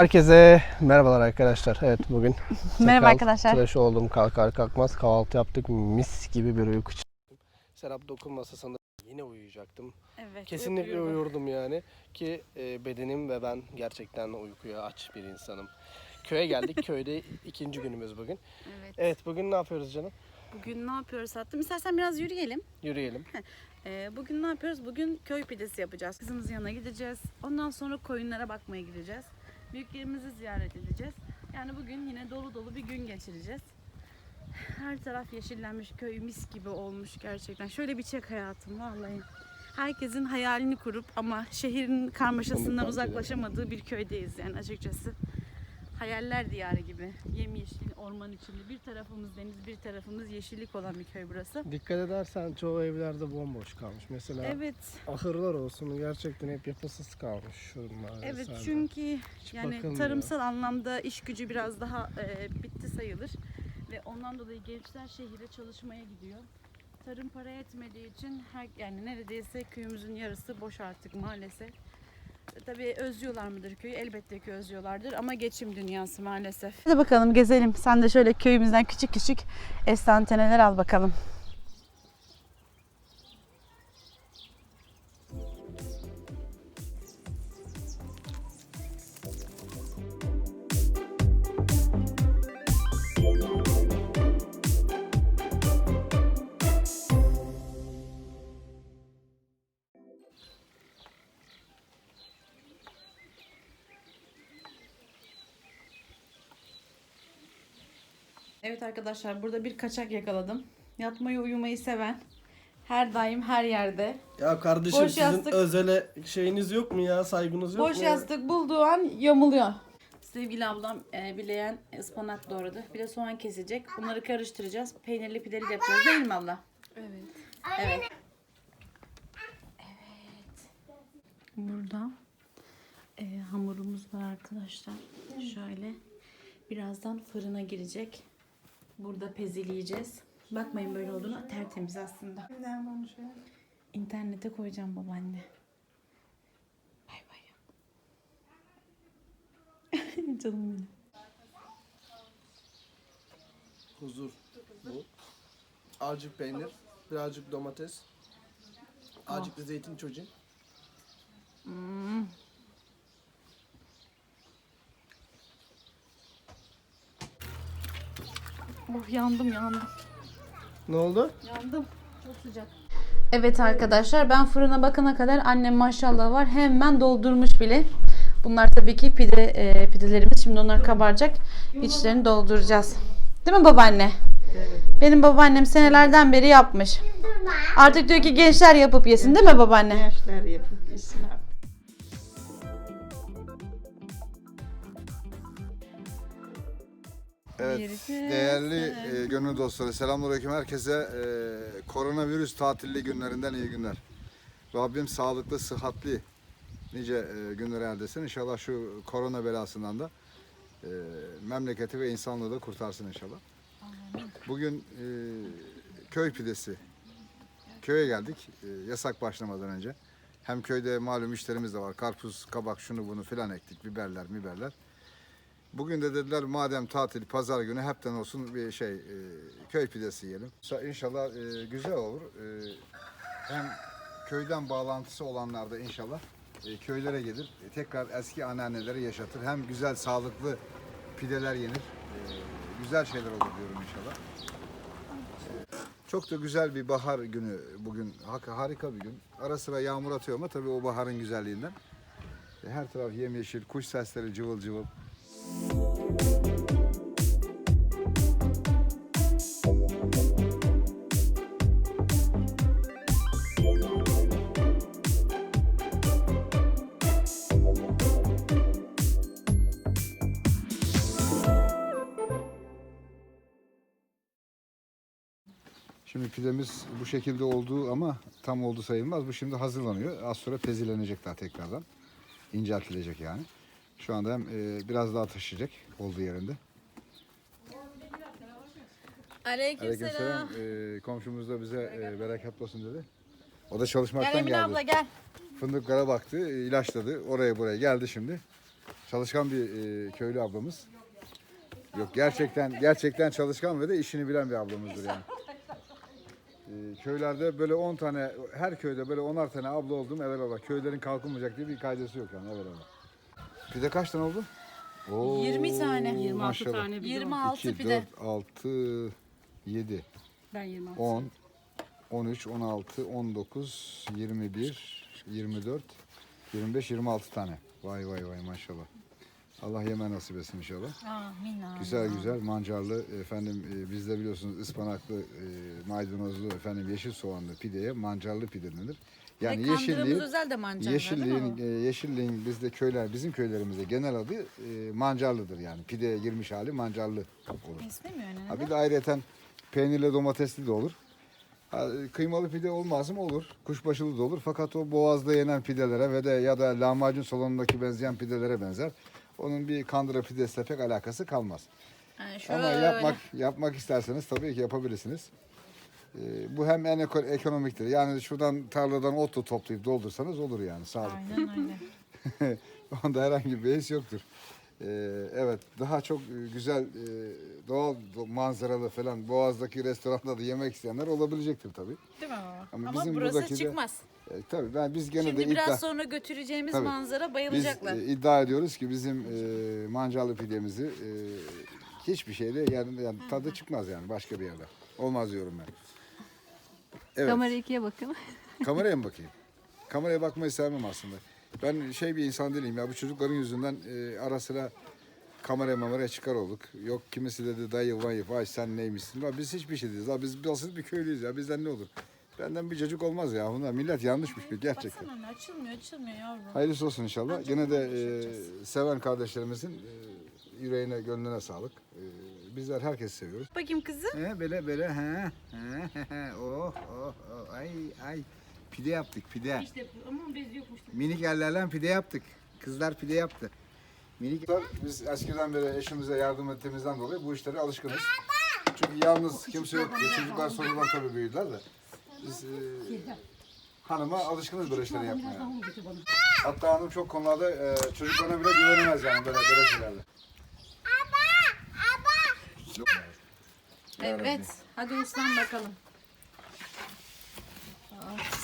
Herkese merhabalar arkadaşlar. Evet bugün Merhaba arkadaşlar. tıraş oldum kalkar kalkmaz kahvaltı yaptık mis gibi bir uyku çıktım. Serap dokunmasa sanırım yine uyuyacaktım. Evet. Kesinlikle uyurdum yani ki e, bedenim ve ben gerçekten uykuya aç bir insanım. Köye geldik. Köyde ikinci günümüz bugün. Evet. Evet bugün ne yapıyoruz canım? Bugün ne yapıyoruz tatlım? İstersen biraz yürüyelim. Yürüyelim. Ee, bugün ne yapıyoruz? Bugün köy pidesi yapacağız. Kızımızın yanına gideceğiz. Ondan sonra koyunlara bakmaya gideceğiz. Büyüklerimizi ziyaret edeceğiz. Yani bugün yine dolu dolu bir gün geçireceğiz. Her taraf yeşillenmiş, köy mis gibi olmuş gerçekten. Şöyle bir çek hayatım vallahi. Herkesin hayalini kurup ama şehrin karmaşasından uzaklaşamadığı bir köydeyiz yani açıkçası. Hayaller diyarı gibi. Yemyeşil, orman içinde. Bir tarafımız deniz, bir tarafımız yeşillik olan bir köy burası. Dikkat edersen çoğu evlerde bomboş kalmış. Mesela Evet, ahırlar olsun gerçekten hep yapısız kalmış şunlar. evet vesaire. çünkü Hiç yani bakılmıyor. tarımsal anlamda iş gücü biraz daha e, bitti sayılır ve ondan dolayı gençler şehire çalışmaya gidiyor. Tarım para etmediği için her yani neredeyse köyümüzün yarısı boş artık maalesef. Tabii özlüyorlar mıdır köyü? Elbette ki özlüyorlardır ama geçim dünyası maalesef. Hadi bakalım gezelim. Sen de şöyle köyümüzden küçük küçük estanteneler al bakalım. Evet arkadaşlar burada bir kaçak yakaladım. Yatmayı uyumayı seven. Her daim her yerde. Ya kardeşim Boş sizin yastık- özele şeyiniz yok mu ya? Saygınız yok Boş mu? yastık bulduğu an yamuluyor. Sevgili ablam e, bileyen ıspanak doğradı. Bir de soğan kesecek. Bunları karıştıracağız. Peynirli pideli de yapacağız değil mi abla? Evet. Evet. Evet. Burada e, hamurumuz var arkadaşlar. Şöyle. Birazdan fırına girecek. Burada pezeleyeceğiz. Bakmayın böyle olduğunu tertemiz aslında. İnternete koyacağım babaanne. Bay bay. Canım benim. Huzur bu. Azıcık peynir, birazcık domates, azıcık da zeytin çocuğum. Oh yandım yandım. Ne oldu? Yandım. Çok sıcak. Evet arkadaşlar ben fırına bakana kadar annem maşallah var hemen doldurmuş bile. Bunlar tabii ki pide e, pidelerimiz. Şimdi onlar kabaracak. İçlerini dolduracağız. Değil mi babaanne? Benim babaannem senelerden beri yapmış. Artık diyor ki gençler yapıp yesin değil mi babaanne? Gençler yapıp Evet, değerli e, gönül dostları, selamünaleyküm herkese. E, koronavirüs tatilli günlerinden iyi günler. Rabbim sağlıklı, sıhhatli nice e, günler erdesin. İnşallah şu korona belasından da e, memleketi ve insanlığı da kurtarsın inşallah. Bugün e, köy pidesi. Köye geldik e, yasak başlamadan önce. Hem köyde malum işlerimiz de var. Karpuz, kabak, şunu bunu filan ektik. Biberler, biberler. Bugün de dediler madem tatil pazar günü hepten olsun bir şey e, köy pidesi yiyelim. İnşa- İnşallah e, güzel olur. E, hem köyden bağlantısı olanlar da inşallah köylere gelir. Tekrar eski anneanneleri yaşatır. Hem güzel sağlıklı pideler yenir. Güzel şeyler olur diyorum inşallah. Çok da güzel bir bahar günü bugün. Harika bir gün. Ara sıra yağmur atıyor ama tabii o baharın güzelliğinden. Her taraf yemyeşil, kuş sesleri cıvıl cıvıl. Şimdi pidemiz bu şekilde oldu ama tam oldu sayılmaz. Bu şimdi hazırlanıyor. Az sonra pezilenecek daha tekrardan. İnceltilecek yani. Şu anda hem e, biraz daha taşıyacak olduğu yerinde. Aleykümselam. E, komşumuz da bize e, bereketli olsun dedi. O da çalışmaktan Gel Emine geldi. abla gel. Fındıklara baktı, e, ilaçladı. Oraya buraya geldi şimdi. Çalışkan bir e, köylü ablamız. Yok gerçekten gerçekten çalışkan ve de işini bilen bir ablamızdır yani. E, köylerde böyle 10 tane, her köyde böyle 10'ar tane abla oldum evvelallah. Köylerin kalkınmayacak diye bir kaidesi yok yani evvelallah. Pide kaç tane oldu? Oo, 20 tane. 26 maşallah. tane bir 26 2, pide. 4, 6, 7, Ben 26. 10, 13, 16, 19, 21, 24, 25, 26 tane. Vay vay vay maşallah. Allah yeme nasip etsin inşallah. Amin amin. Güzel güzel mancarlı efendim e, bizde biliyorsunuz ıspanaklı, e, maydanozlu efendim yeşil soğanlı pideye mancarlı pide denir. Yani Yani yeşilliğin özel de mancar yeşilliğin e, yeşilliğin bizde köyler bizim köylerimizde genel adı e, mancarlıdır yani. Pideye girmiş hali mancarlı olur. İstemiyor yani. Ha bir de ayrıyeten peynirli domatesli de olur. Ha, kıymalı pide olmaz mı? Olur. Kuşbaşılı da olur. Fakat o boğazda yenen pidelere ve de ya da lahmacun salonundaki benzeyen pidelere benzer. Onun bir kandıra pidesiyle pek alakası kalmaz. Yani şöyle. Ama yapmak yapmak isterseniz tabii ki yapabilirsiniz. Ee, bu hem en eko- ekonomiktir. Yani şuradan tarladan otu toplayıp doldursanız olur yani sağlık. Aynen öyle. Onda herhangi bir beis yoktur. Ee, evet daha çok e, güzel e, doğal do- manzaralı falan Boğaz'daki restoranda da yemek isteyenler olabilecektir tabii. Değil mi baba? Ama Ama, bizim burası buradaki de- çıkmaz. E, tabii ben biz gene Şimdi de biraz iddia, sonra götüreceğimiz Tabii. manzara biz bayılacaklar. e, iddia ediyoruz ki bizim e, mancalı pidemizi e, hiçbir şeyde yani, yani tadı çıkmaz yani başka bir yerde. Olmaz diyorum ben. Evet. Kamera ikiye bakın. Kameraya mı bakayım? Kameraya bakmayı sevmem aslında. Ben şey bir insan değilim ya bu çocukların yüzünden e, ara sıra kameraya mameraya çıkar olduk. Yok kimisi dedi dayı vay vay sen neymişsin. Ya biz hiçbir şey değiliz. Ya biz basit bir köylüyüz ya bizden ne olur. Benden bir çocuk olmaz ya. Bunlar millet yanlışmış gerçekten. Baksana anne açılmıyor açılmıyor yavrum. Hayırlısı olsun inşallah. Gene de e, seven kardeşlerimizin e, yüreğine, gönlüne sağlık. E, bizler herkesi seviyoruz. Bakayım kızım. He böyle böyle he. he, he, oh, oh, oh, ay ay. Pide yaptık pide. İşte ama bez yokmuş. Minik ellerle pide yaptık. Kızlar pide yaptı. Minik biz eskiden beri eşimize yardım ettiğimizden dolayı bu işlere alışkınız. Çünkü yalnız kimse yok. Çocuklar sonradan tabii büyüdüler de. Biz e, hanıma alışkınız böyle işleri yapmaya. Hatta hanım çok konularda e, çocuklarına bile güvenemez yani böyle böyle şeylerle. Evet. Hadi uslan bakalım.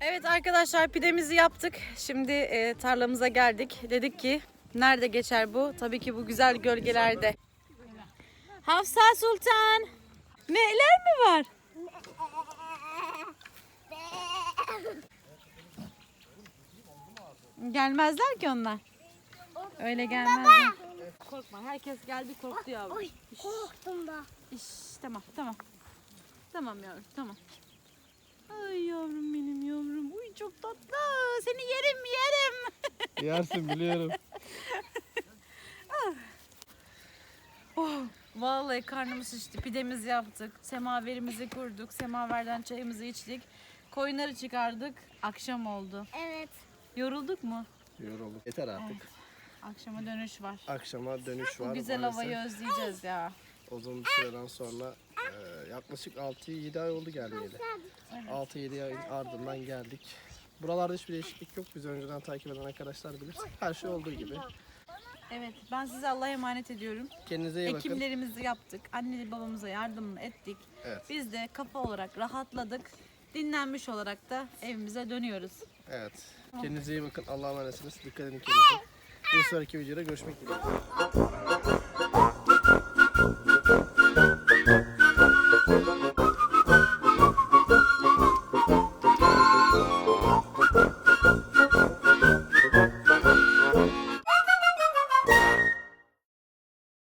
Evet arkadaşlar pidemizi yaptık. Şimdi e, tarlamıza geldik. Dedik ki nerede geçer bu? Tabii ki bu güzel gölgelerde. Hafsa Sultan. Neler mi var? Gelmezler ki onlar. Öyle gelmezler. Korkma herkes geldi korktu yavrum. Korktum da. İş, tamam tamam. Tamam yavrum tamam. Ay yavrum benim yavrum. Uy çok tatlı. Seni yerim yerim. Yersin biliyorum. Vallahi karnımız şişti. Pidemizi yaptık. Semaverimizi kurduk. Semaverden çayımızı içtik. Koyunları çıkardık. Akşam oldu. Evet. Yorulduk mu? Yorulduk. Yeter artık. Akşama dönüş var. Akşama dönüş var. Bu güzel maalesef. havayı özleyeceğiz ya. Uzun bir süreden sonra e, yaklaşık 6-7 ay oldu gelmeyeli. 6-7 ayın ardından geldik. Buralarda hiçbir değişiklik yok. Biz önceden takip eden arkadaşlar bilir. Her şey olduğu gibi. Evet ben size Allah'a emanet ediyorum. Kendinize iyi bakın. Ekimlerimizi yaptık. Anne babamıza yardım ettik. Evet. Biz de kafa olarak rahatladık. Dinlenmiş olarak da evimize dönüyoruz. Evet. Kendinize iyi bakın. Allah'a emanetsiniz. Dikkat edin kendinize. Bir sonraki videoda görüşmek üzere.